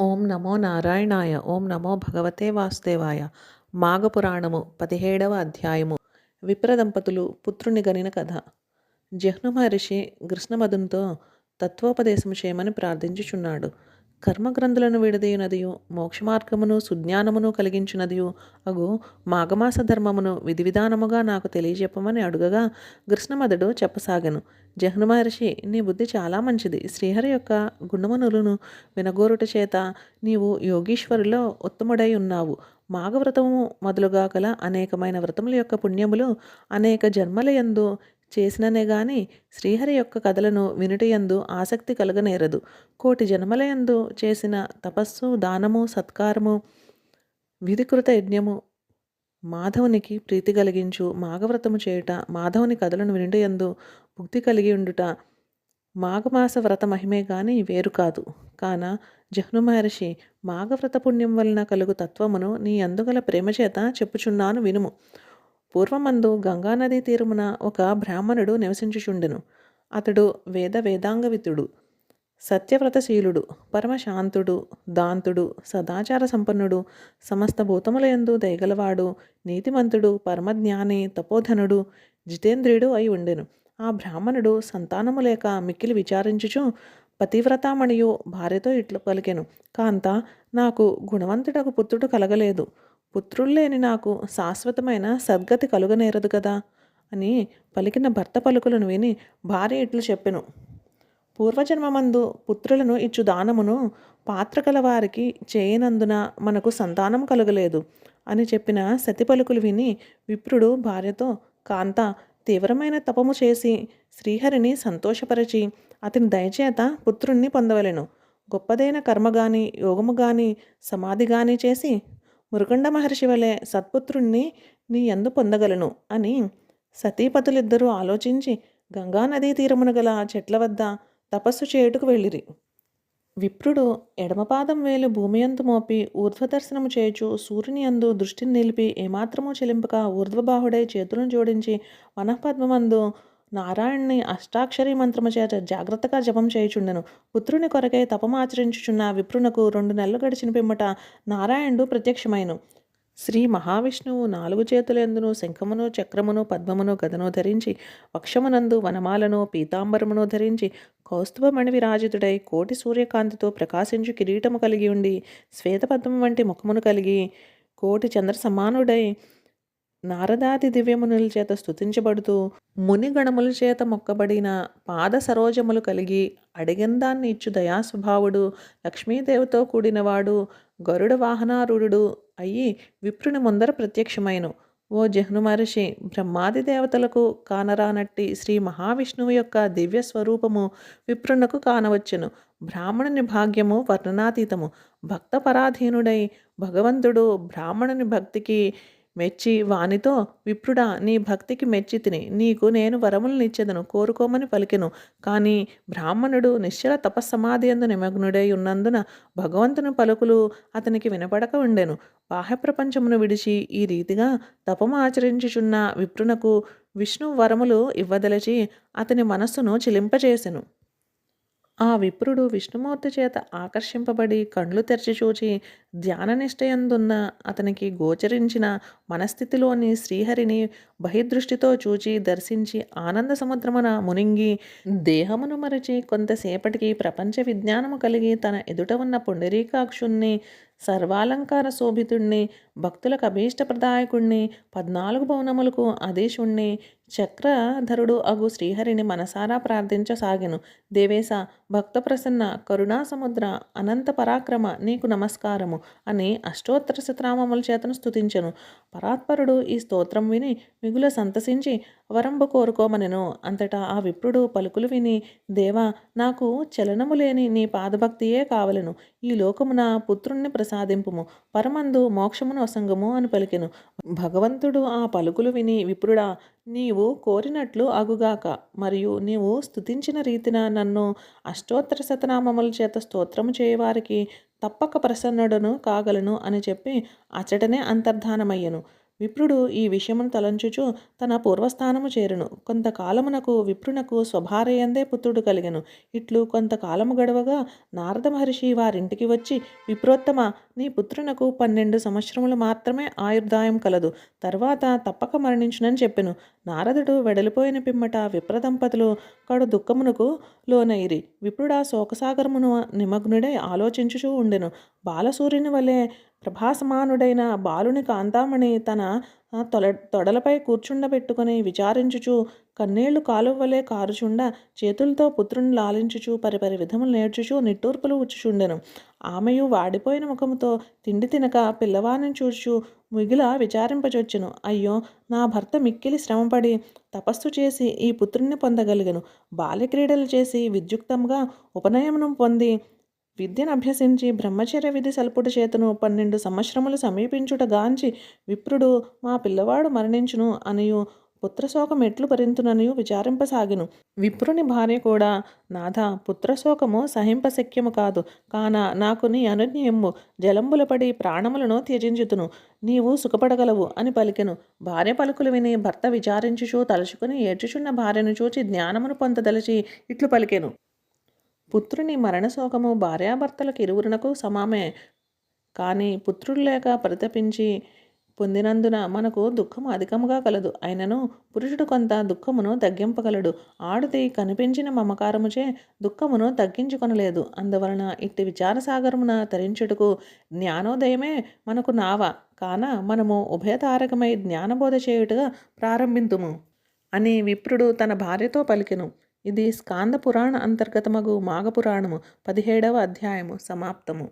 ఓం నమో నారాయణాయ ఓం నమో భగవతే వాసుదేవాయ. మాఘపురాణము పదిహేడవ అధ్యాయము. విప్ర దంపతులు పుత్రుని గనిన కథ. జహ్ను మహర్షి కృష్ణమధునితో తత్వోపదేశం చేయమని ప్రార్థించుచున్నాడు. కర్మగ్రంథులను విడదీయునదియు మోక్షమార్గమును సుజ్ఞానమును కలిగించినదియు. అగు మాఘమాస ధర్మమును విధి విధానముగా నాకు తెలియజెప్పమని అడుగగా కృష్ణమదుడు చెప్పసాగను. జహ్ను మహర్షి నీ బుద్ధి చాలా మంచిది. శ్రీహరి యొక్క గుణమునులను వినగోరుట చేత నీవు యోగీశ్వరులో ఉత్తముడై ఉన్నావు మాఘవ్రతము మొదలుగా గల అనేకమైన వ్రతముల యొక్క పుణ్యములు అనేక జన్మలయందు చేసిననే గాని శ్రీహరి యొక్క కథలను వినుటయందు ఆసక్తి కలగనేరదు. కోటి జన్మలయందు చేసిన తపస్సు దానము సత్కారము విధికృత యజ్ఞము మాధవునికి ప్రీతి కలిగించు మాఘవ్రతము చేయుట మాధవుని కథలను వినుటయందు భుక్తి కలిగి ఉండుట మాఘమాస వ్రత మహిమే గాని వేరు కాదు. కాన జహ్ను మహర్షి మాఘవ్రత పుణ్యం వలన కలుగు తత్వమును నీ అందుగల ప్రేమ చేత చెప్పుచున్నాను వినుము. పూర్వమందు గంగానదీ తీరమున ఒక బ్రాహ్మణుడు నివసించుచుండెను. అతడు వేద వేదాంగవితుడు సత్యవ్రతశీలుడు పరమశాంతుడు దాంతుడు సదాచార సంపన్నుడు సమస్త భూతములయందు దయగలవాడు నీతిమంతుడు పరమజ్ఞాని తపోధనుడు జితేంద్రియుడు అయి ఉండెను. ఆ బ్రాహ్మణుడు సంతానము లేక మిక్కిలి విచారించుచు పతివ్రతామణియు భార్యతో ఇట్లు పలికెను. కాంత నాకు గుణవంతుడకు పుత్రుడు కలగలేదు. పుత్రుల్లేని నాకు శాశ్వతమైన సద్గతి కలుగనేరదు కదా అని పలికిన భర్త పలుకులను విని భార్య ఇట్లు చెప్పెను. పూర్వజన్మమందు పుత్రులను ఇచ్చు దానమును పాత్ర వారికి చేయనందున మనకు సంతానం కలగలేదు అని చెప్పిన సతి పలుకులు విని విప్రుడు భార్యతో కాంత తీవ్రమైన తపము చేసి శ్రీహరిని సంతోషపరచి అతని దయచేత పుత్రుణ్ణి పొందవలెను. గొప్పదైన కర్మ గాని యోగము గాని సమాధి గాని చేసి మురుకుండ మహర్షి వలె సత్పుత్రుణ్ణి నీ ఎందు పొందగలను అని సతీపతులిద్దరూ ఆలోచించి గంగానదీ తీరమున గల చెట్ల వద్ద తపస్సు చేయుటకు వెళ్ళిరి. విప్రుడు ఎడమపాదం వేలు భూమి అందు మోపి ఊర్ధ్వదర్శనము చేయుచు సూర్యుని అందు దృష్టిని నిలిపి ఏమాత్రమూ చెలింపక ఊర్ధ్వబాహుడై చేతులను జోడించి మనఃపద్మమందు నారాయణ్ణి అష్టాక్షరి మంత్రము చేత జాగ్రత్తగా జపం చేయుచుండెను. పుత్రుని కొరకై తపమాచరించుచున్న విప్రునకు రెండు నెలలు గడిచిన పిమ్మట నారాయణుడు ప్రత్యక్షమైను. శ్రీ మహావిష్ణువు నాలుగు చేతులందును శంఖమును చక్రమును పద్మమును గదను ధరించి వక్షమునందు వనమాలను పీతాంబరమును ధరించి కౌస్తుభమణి విరాజితుడై కోటి సూర్యకాంతితో ప్రకాశించు కిరీటము కలిగి ఉండి శ్వేతపద్మం వంటి ముఖమును కలిగి కోటి చంద్ర సమానుడై నారదాది దివ్యమునుల చేత స్తుతించబడుతూ మునిగణముల చేత మొక్కబడిన పాద సరోజములు కలిగి అడిగిందాన్ని ఇచ్చు దయాస్వభావుడు లక్ష్మీదేవితో కూడినవాడు గరుడ వాహనారూఢుడు అయ్యి విప్రుని ముందర ప్రత్యక్షమైను. ఓ జహ్ను మహర్షి బ్రహ్మాది దేవతలకు కానరానట్టి శ్రీ మహావిష్ణువు యొక్క దివ్య స్వరూపము విప్రునకు కానవచ్చును. బ్రాహ్మణుని భాగ్యము వర్ణనాతీతము. భక్త పరాధీనుడై భగవంతుడు బ్రాహ్మణుని భక్తికి మెచ్చి వానితో విప్రుడా నీ భక్తికి మెచ్చి తిని నీకు నేను వరములనిచ్చేదను కోరుకోమని పలికెను. కానీ బ్రాహ్మణుడు నిశ్చల తపస్సమాధి అందు నిమగ్నుడై ఉన్నందున భగవంతుని పలుకులు అతనికి వినపడక ఉండెను. బాహ్య ప్రపంచమును విడిచి ఈ రీతిగా తపము ఆచరించుచున్న విప్రునకు విష్ణు వరములు ఇవ్వదలచి అతని మనస్సును చిలింపజేసెను. ఆ విప్రుడు విష్ణుమూర్తి చేత ఆకర్షింపబడి కండ్లు తెరిచి చూచి ధ్యాననిష్టయందున్న అతనికి గోచరించిన మనస్థితిలోని శ్రీహరిని బహిర్దృష్టితో చూచి దర్శించి ఆనంద సముద్రమున మునింగి దేహమును మరచి కొంతసేపటికి ప్రపంచ విజ్ఞానము కలిగి తన ఎదుట ఉన్న పుండరీకాక్షుణ్ణి సర్వాలంకార శోభితుణ్ణి భక్తులకు అభీష్టప్రదాయకుణ్ణి పద్నాలుగు భవనములకు అధీశుణ్ణి చక్రధరుడు అగు శ్రీహరిని మనసారా ప్రార్థించసాగెను. దేవేశ భక్త ప్రసన్న కరుణాసముద్ర అనంత పరాక్రమ నీకు నమస్కారము అని అష్టోత్తర శతనామముల చేతను స్తుతించెను. పరాత్పరుడు ఈ స్తోత్రం విని మిగుల సంతసించి వరంబు కోరుకోమనెను. అంతటా ఆ విప్రుడు పలుకులు విని దేవా నాకు చలనము లేని నీ పాదభక్తియే కావలను. ఈ లోకమున పుత్రుణ్ణి ప్రసాదింపుము. పరమందు మోక్షమును అసంగము అని పలికెను. భగవంతుడు ఆ పలుకులు విని విప్రుడా నీవు కోరినట్లు అగుగాక మరియు నీవు స్తుతించిన రీతిన నన్ను అష్టోత్తర శతనామముల చేత స్తోత్రము చేయవారికి తప్పక ప్రసన్నుడను కాగలను అని చెప్పి అచటనే అంతర్ధానమయ్యను. విప్రుడు ఈ విషయమును తలంచుచు తన పూర్వస్థానము చేరును. కొంతకాలమునకు విప్రునకు స్వభారయందే పుత్రుడు కలిగెను. ఇట్లు కొంతకాలము గడవగా నారద మహర్షి వారింటికి వచ్చి విప్రోత్తమ నీ పుత్రునకు పన్నెండు సంవత్సరములు మాత్రమే ఆయుర్దాయం కలదు. తర్వాత తప్పక మరణించునని చెప్పెను. నారదుడు వెడలిపోయిన పిమ్మట విప్రదంపతులు కడు దుఃఖమునకు లోనైరి. విప్రుడా శోకసాగరమును నిమగ్నుడై ఆలోచించుచూ ఉండెను. బాలసూర్యుని వలె ప్రభాసమానుడైన బాలుని కాంతామణి తన తొల తొడలపై కూర్చుండబెట్టుకుని విచారించుచు కన్నీళ్ళు కాలువలే కారుచుండ చేతులతో పుత్రుని లాలించుచు పరిపరి విధములు నేర్చుచు నిట్టూర్పులు ఉచ్చుచుండెను. ఆమెయు వాడిపోయిన ముఖముతో తిండి తినక పిల్లవాడిని చూచు మిగిల విచారింపచొచ్చెను అయ్యో నా భర్త మిక్కిలి శ్రమపడి తపస్సు చేసి ఈ పుత్రుణ్ణి పొందగలిగను. బాల్యక్రీడలు చేసి విద్యుక్తంగా ఉపనయనం పొంది విద్యను అభ్యసించి బ్రహ్మచర్య విధి సల్పుడు చేతను పన్నెండు సంవత్సరములు సమీపించుటగాంచి విప్రుడు మా పిల్లవాడు మరణించును అనియు. పుత్రశోకం ఎట్లు భరింతుననియు విచారింపసాగిను. విప్రుని భార్య కూడా నాథ పుత్రశోకము సహింపశక్యము కాదు. కాన నాకు నీ అనుజ్ఞయము. జలంబులపడి ప్రాణములను త్యజించుతును. నీవు సుఖపడగలవు అని పలికెను. భార్య పలుకులు విని భర్త విచారించుచు తలుచుకుని ఏడ్చుచున్న భార్యను చూచి జ్ఞానమును పొందదలిచి ఇట్లు పలికెను. పుత్రుని మరణశోకము భార్యాభర్తలకు ఇరువురునకు సమామే. కానీ పుత్రుడు లేక పరితపించి పొందినందున మనకు దుఃఖము అధికముగా కలదు. అయినను పురుషుడు కొంత దుఃఖమును తగ్గింపగలడు. ఆడది కనిపించిన మమకారముచే దుఃఖమును తగ్గించుకొనలేదు. అందువలన ఇట్టి విచారసాగరమున తరించుటకు జ్ఞానోదయమే మనకు నావ. కాన మనము ఉభయతారకమై జ్ఞానబోధ చేయుటగా ప్రారంభింతుము అని విప్రుడు తన భార్యతో పలికెను. ఇది స్కాంద పురాణ అంతర్గతమగు మాఘపురాణము పదిహేడవ అధ్యాయము సమాప్తము.